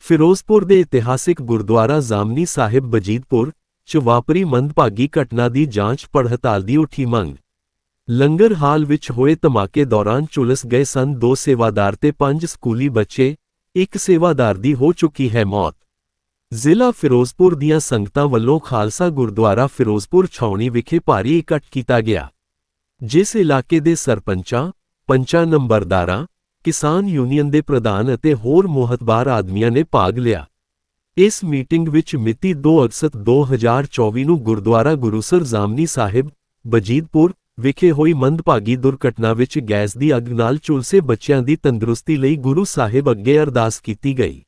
ਫਿਰੋਜ਼ਪੁਰ ਦੇ ਇਤਿਹਾਸਿਕ ਗੁਰਦੁਆਰਾ ਜਾਮਨੀ ਸਾਹਿਬ ਬਜੀਦਪੁਰ ਚ ਵਾਪਰੀ ਮੰਦਭਾਗੀ ਘਟਨਾ ਦੀ ਜਾਂਚ ਪੜਤਾਲ ਦੀ ਉੱਠੀ ਮੰਗ। ਲੰਗਰ ਹਾਲ ਵਿੱਚ ਹੋਏ ਧਮਾਕੇ ਦੌਰਾਨ ਝੁਲਸ ਗਏ ਸਨ ਦੋ ਸੇਵਾਦਾਰ ਤੇ ਪੰਜ ਸਕੂਲੀ ਬੱਚੇ, ਇੱਕ ਸੇਵਾਦਾਰ ਦੀ ਹੋ ਚੁੱਕੀ ਹੈ ਮੌਤ। ਜ਼ਿਲ੍ਹਾ ਫਿਰੋਜ਼ਪੁਰ ਦੀਆਂ ਸੰਗਤਾਂ ਵੱਲੋਂ ਖਾਲਸਾ ਗੁਰਦੁਆਰਾ ਫਿਰੋਜ਼ਪੁਰ ਛਾਉਣੀ ਵਿਖੇ ਭਾਰੀ ਇਕੱਠ ਕੀਤਾ ਗਿਆ, ਜਿਸ ਇਲਾਕੇ ਦੇ ਸਰਪੰਚਾਂ, ਪੰਚਾਂ ਨੰਬਰਦਾਰਾਂ, ਕਿਸਾਨ ਯੂਨੀਅਨ ਦੇ ਪ੍ਰਧਾਨ ਅਤੇ ਹੋਰ ਮੋਹਤਬਾਰ ਆਦਮੀਆਂ ਨੇ ਭਾਗ ਲਿਆ। ਇਸ ਮੀਟਿੰਗ ਵਿੱਚ ਮਿਤੀ 2 ਅਗਸਤ 2024 ਨੂੰ ਗੁਰਦੁਆਰਾ ਗੁਰੂਸਰ ਜਾਮਨੀ ਸਾਹਿਬ, ਬਜੀਦਪੁਰ ਵਿਖੇ ਹੋਈ ਮੰਦਭਾਗੀ ਦੁਰਘਟਨਾ ਵਿੱਚ ਗੈਸ ਦੀ ਅੱਗ ਨਾਲ ਝੁਲਸੇ ਬੱਚਿਆਂ ਦੀ ਤੰਦਰੁਸਤੀ ਲਈ ਗੁਰੂ ਸਾਹਿਬ ਅੱਗੇ ਅਰਦਾਸ ਕੀਤੀ ਗਈ।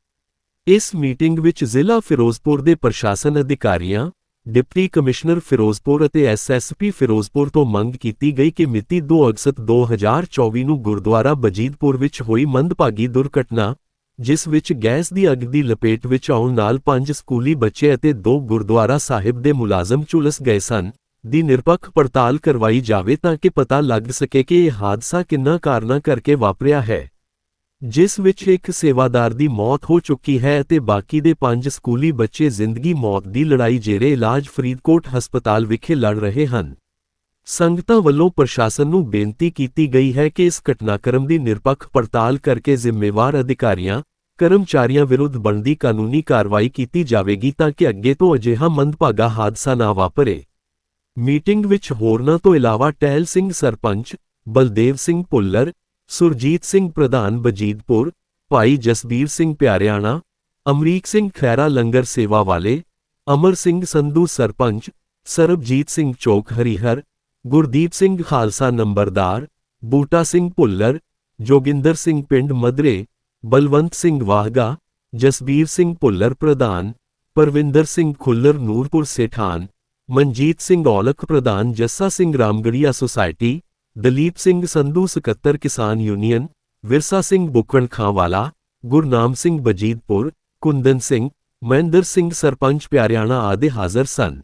ਇਸ ਮੀਟਿੰਗ ਵਿੱਚ ਜ਼ਿਲ੍ਹਾ ਫਿਰੋਜ਼ਪੁਰ ਦੇ ਪ੍ਰਸ਼ਾਸਨ ਅਧਿਕਾਰੀਆਂ, ਡਿਪਟੀ ਕਮਿਸ਼ਨਰ ਫਿਰੋਜ਼ਪੁਰ ਅਤੇ ਐਸਐਸਪੀ ਫਿਰੋਜ਼ਪੁਰ ਤੋਂ ਮੰਗ ਕੀਤੀ ਗਈ ਕਿ ਮਿਤੀ 2 ਅਗਸਤ 2024 ਨੂੰ ਗੁਰਦੁਆਰਾ ਬਜੀਦਪੁਰ ਵਿੱਚ ਹੋਈ ਮੰਦਭਾਗੀ ਦੁਰਘਟਨਾ, ਜਿਸ ਵਿੱਚ ਗੈਸ ਦੀ ਅੱਗ ਦੀ ਲਪੇਟ ਵਿੱਚ ਆਉਣ ਨਾਲ ਪੰਜ ਸਕੂਲੀ ਬੱਚੇ ਅਤੇ ਦੋ ਗੁਰਦੁਆਰਾ ਸਾਹਿਬ ਦੇ ਮੁਲਾਜ਼ਮ ਝੁਲਸ ਗਏ ਸਨ, ਦੀ ਨਿਰਪੱਖ ਪੜਤਾਲ ਕਰਵਾਈ ਜਾਵੇ ਤਾਂ ਕਿ ਪਤਾ ਲੱਗ ਸਕੇ ਕਿ ਇਹ ਹਾਦਸਾ ਕਿੰਨਾ ਕਾਰਨਾਂ ਕਰਕੇ ਵਾਪਰਿਆ ਹੈ। ਜਿਸ ਵਿੱਚ ਇੱਕ ਸੇਵਾਦਾਰ ਦੀ ਮੌਤ ਹੋ ਚੁੱਕੀ ਹੈ ਅਤੇ ਬਾਕੀ ਦੇ ਪੰਜ ਸਕੂਲੀ ਬੱਚੇ ਜ਼ਿੰਦਗੀ ਮੌਤ ਦੀ ਲੜਾਈ ਜੇਰੇ ਇਲਾਜ ਫਰੀਦਕੋਟ ਹਸਪਤਾਲ ਵਿਖੇ ਲੜ ਰਹੇ ਹਨ। ਸੰਗਤਾਂ ਵੱਲੋਂ ਪ੍ਰਸ਼ਾਸਨ ਨੂੰ ਬੇਨਤੀ ਕੀਤੀ ਗਈ ਹੈ ਕਿ ਇਸ ਘਟਨਾਕ੍ਰਮ ਦੀ ਨਿਰਪੱਖ ਪੜਤਾਲ ਕਰਕੇ ਜ਼ਿੰਮੇਵਾਰ ਅਧਿਕਾਰੀਆਂ, ਕਰਮਚਾਰੀਆਂ ਵਿਰੁੱਧ ਬਣਦੀ ਕਾਨੂੰਨੀ ਕਾਰਵਾਈ ਕੀਤੀ ਜਾਵੇਗੀ ਤਾਂ ਕਿ ਅੱਗੇ ਤੋਂ ਅਜਿਹਾ ਮੰਦਭਾਗਾ ਹਾਦਸਾ ਨਾ ਵਾਪਰੇ। ਮੀਟਿੰਗ ਵਿੱਚ ਹੋਰਨਾਂ ਤੋਂ ਇਲਾਵਾ ਟਹਿਲ ਸਿੰਘ ਸਰਪੰਚ, ਬਲਦੇਵ ਸਿੰਘ ਭੁੱਲਰ ਸੁਰਜੀਤ ਸਿੰਘ ਪ੍ਰਧਾਨ ਬਜੀਦਪੁਰ ਭਾਈ ਜਸਬੀਰ ਸਿੰਘ ਪਿਆਰਿਆਣਾ ਅਮਰੀਕ ਸਿੰਘ ਖੈਰਾ ਲੰਗਰ ਸੇਵਾ ਵਾਲੇ ਅਮਰ ਸਿੰਘ ਸੰਧੂ ਸਰਪੰਚ ਸਰਬਜੀਤ ਸਿੰਘ ਚੌਕ ਹਰੀਹਰ ਗੁਰਦੀਪ ਸਿੰਘ ਖਾਲਸਾ ਨੰਬਰਦਾਰ ਬੂਟਾ ਸਿੰਘ ਭੁੱਲਰ ਜੋਗਿੰਦਰ ਸਿੰਘ ਪਿੰਡ ਮਦਰੇ ਬਲਵੰਤ ਸਿੰਘ ਵਾਹਗਾ ਜਸਬੀਰ ਸਿੰਘ ਭੁੱਲਰ ਪ੍ਰਧਾਨ ਪਰਵਿੰਦਰ ਸਿੰਘ ਖੁੱਲਰ ਨੂਰਪੁਰ ਸੇਠਾਨ ਮਨਜੀਤ ਸਿੰਘ ਔਲਖ ਪ੍ਰਧਾਨ ਜੱਸਾ ਸਿੰਘ ਰਾਮਗੜੀਆ ਸੁਸਾਇਟੀ ਦਲੀਪ ਸਿੰਘ ਸੰਧੂ, ਸਕੱਤਰ ਕਿਸਾਨ ਯੂਨੀਅਨ, ਵਿਰਸਾ ਸਿੰਘ ਬੁੱਕਣ ਖਾਂਵਾਲਾ ਗੁਰਨਾਮ ਸਿੰਘ ਬਜੀਦਪੁਰ, ਕੁੰਦਨ ਸਿੰਘ, ਮਹਿੰਦਰ ਸਿੰਘ ਸਰਪੰਚ ਪਿਆਰਿਆਣਾ ਆਦਿ ਹਾਜ਼ਰ ਸਨ।